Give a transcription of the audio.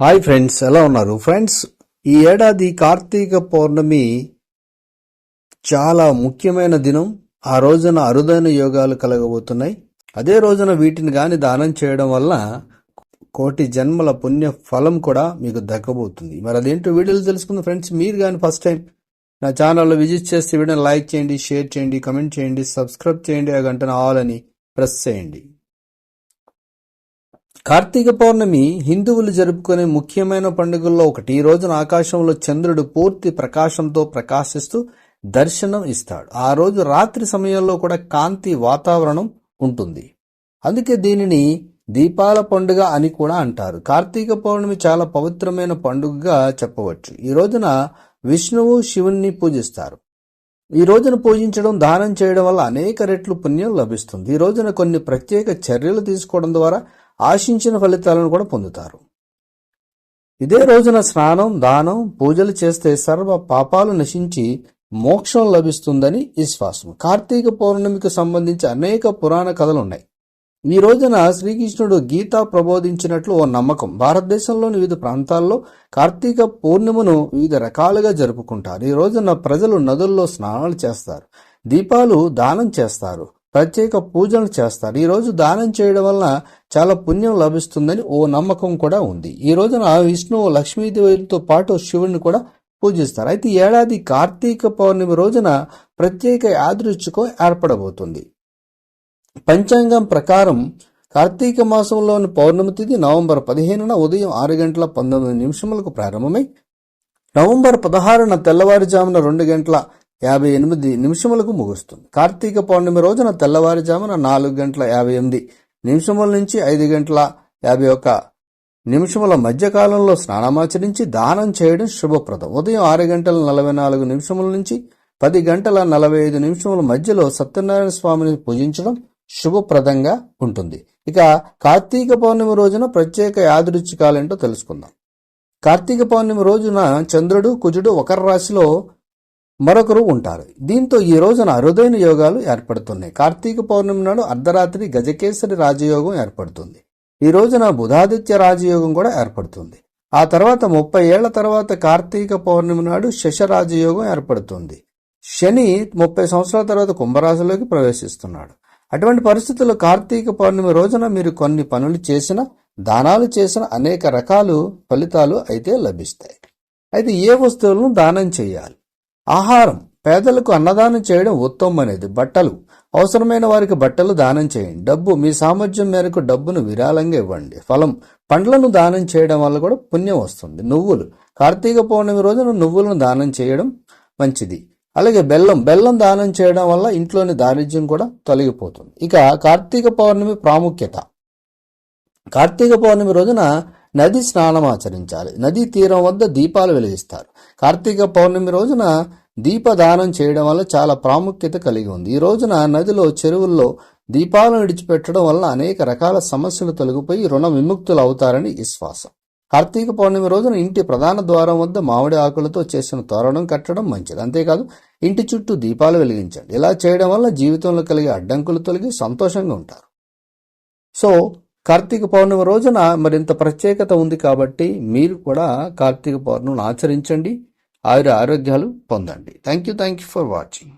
Hi friends ఎలా ఉన్నారు? Friends ఈ ఏడాది కార్తీక పౌర్ణమి చాలా ముఖ్యమైన దినం. ఆ రోజున అరుదైన యోగాలు కలగబోతున్నాయి. అదే రోజున వీటిని కానీ దానం చేయడం వల్ల కోటి జన్మల పుణ్య ఫలం కూడా మీకు దక్కబోతుంది. మరి అదేంటో వీడియోలు తెలుసుకుందాం ఫ్రెండ్స్. మీరు కానీ ఫస్ట్ టైం నా ఛానల్లో విజిట్ చేస్తే వీడియోని లైక్ చేయండి షేర్ చేయండి కమెంట్ చేయండి సబ్స్క్రైబ్ చేయండి ఆ గంటను ఆల్ అని ప్రెస్ చేయండి. కార్తీక పౌర్ణమి హిందువులు జరుపుకునే ముఖ్యమైన పండుగల్లో ఒకటి. ఈ రోజున ఆకాశంలో చంద్రుడు పూర్తి ప్రకాశంతో ప్రకాశిస్తూ దర్శనం ఇస్తాడు. ఆ రోజు రాత్రి సమయంలో కూడా కాంతి వాతావరణం ఉంటుంది. అందుకే దీనిని దీపాల పండుగ అని కూడా అంటారు. కార్తీక పౌర్ణమి చాలా పవిత్రమైన పండుగగా చెప్పవచ్చు. ఈ రోజున విష్ణువు శివుణ్ణి పూజిస్తారు. ఈ రోజున పూజించడం దానం చేయడం వల్ల అనేక రెట్లు పుణ్యం లభిస్తుంది. ఈ రోజున కొన్ని ప్రత్యేక చర్యలు తీసుకోవడం ద్వారా ఆశించిన ఫలితాలను కూడా పొందుతారు. ఇదే రోజున స్నానం దానం పూజలు చేస్తే సర్వ పాపాలు నశించి మోక్షం లభిస్తుందని విశ్వాసం. కార్తీక పౌర్ణమికి సంబంధించి అనేక పురాణ కథలు ఉన్నాయి ఈ రోజున శ్రీకృష్ణుడు గీత ప్రబోధించినట్లు ఓ నమ్మకం. భారతదేశంలోని వివిధ ప్రాంతాల్లో కార్తీక పూర్ణిమను వివిధ రకాలుగా జరుపుకుంటారు. ఈ రోజున ప్రజలు నదుల్లో స్నానాలు చేస్తారు. దీపాలు దానం చేస్తారు. ప్రత్యేక పూజలు చేస్తారు. ఈ రోజు దానం చేయడం వలన చాలా పుణ్యం లభిస్తుందని ఓ నమ్మకం కూడా ఉంది. ఈ రోజున విష్ణువు లక్ష్మీదేవితో పాటు శివుడిని కూడా పూజిస్తారు. అయితే ఏడాది కార్తీక పౌర్ణమి రోజున ప్రత్యేక యాదృచ్ఛికం ఏర్పడబోతుంది. పంచాంగం ప్రకారం కార్తీక మాసంలోని పౌర్ణమి తిథి నవంబర్ పదిహేనున ఉదయం ఆరు గంటల పంతొమ్మిది నిమిషములకు ప్రారంభమై నవంబర్ పదహారున తెల్లవారుజామున రెండు గంటల యాభై ఎనిమిది నిమిషములకు ముగుస్తుంది. కార్తీక పౌర్ణమి రోజున తెల్లవారుజామున నాలుగు గంటల యాభై ఎనిమిది నిమిషముల నుంచి ఐదు గంటల యాభై ఒక్క నిమిషముల మధ్యకాలంలో స్నానమాచరించి దానం చేయడం శుభప్రదం. ఉదయం ఆరు గంటల నలభై నాలుగు నిమిషముల నుంచి పది గంటల నలభై ఐదు నిమిషముల మధ్యలో సత్యనారాయణ స్వామిని పూజించడం శుభప్రదంగా ఉంటుంది. ఇక కార్తీక పౌర్ణమి రోజున ప్రత్యేక యాదృచ్ఛికాలేంటో తెలుసుకుందాం. కార్తీక పౌర్ణమి రోజున చంద్రుడు కుజుడు ఒకరి రాశిలో మరొకరు ఉంటారు. దీంతో ఈ రోజున అరుదైన యోగాలు ఏర్పడుతున్నాయి. కార్తీక పౌర్ణమి నాడు అర్ధరాత్రి గజకేసరి రాజయోగం ఏర్పడుతుంది. ఈ రోజున బుధాదిత్య రాజయోగం కూడా ఏర్పడుతుంది. ఆ తర్వాత ముప్పై ఏళ్ళ తర్వాత కార్తీక పౌర్ణమి నాడు శశ రాజయోగం ఏర్పడుతుంది. శని ముప్పై సంవత్సరాల తర్వాత కుంభరాశిలోకి ప్రవేశిస్తున్నాడు. అటువంటి పరిస్థితుల్లో కార్తీక పౌర్ణమి రోజున మీరు కొన్ని పనులు చేసిన దానాలు చేసిన అనేక రకాలు ఫలితాలు అయితే లభిస్తాయి. అయితే ఏ వస్తువులను దానం చేయాలి? ఆహారం. పేదలకు అన్నదానం చేయడం ఉత్తమం అనేది. బట్టలు. అవసరమైన వారికి బట్టలు దానం చేయండి. డబ్బు. మీ సామర్థ్యం మేరకు డబ్బును విరాళంగా ఇవ్వండి. ఫలం. పండ్లను దానం చేయడం వల్ల కూడా పుణ్యం వస్తుంది. నువ్వులు. కార్తీక పౌర్ణమి రోజున నువ్వులను దానం చేయడం మంచిది. అలాగే బెల్లం బెల్లం దానం చేయడం వల్ల ఇంట్లోని దారిద్ర్యం కూడా తొలగిపోతుంది. ఇక కార్తీక పౌర్ణమి ప్రాముఖ్యత. కార్తీక పౌర్ణమి రోజున నది స్నానం ఆచరించాలి. నదీ తీరం వద్ద దీపాలు వెలిగిస్తారు. కార్తీక పౌర్ణమి రోజున దీపదానం చేయడం వల్ల చాలా ప్రాముఖ్యత కలిగి ఉంది. ఈ రోజున నదిలో చెరువుల్లో దీపాలను విడిచిపెట్టడం వల్ల అనేక రకాల సమస్యలు తొలగిపోయి రుణ విముక్తులు అవుతారని విశ్వాసం. కార్తీక పౌర్ణమి రోజున ఇంటి ప్రధాన ద్వారం వద్ద మామిడి ఆకులతో చేసిన తోరణం కట్టడం మంచిది. అంతేకాదు ఇంటి చుట్టూ దీపాలు వెలిగించండి. ఇలా చేయడం వల్ల జీవితంలో కలిగే అడ్డంకులు తొలగి సంతోషంగా ఉంటారు. సో కార్తీక పౌర్ణమి రోజున మరింత ప్రత్యేకత ఉంది కాబట్టి మీరు కూడా కార్తీక పౌర్ణమిని ఆచరించండి. ఆయుర ఆరోగ్యాలు పొందండి. Thank you thank you for watching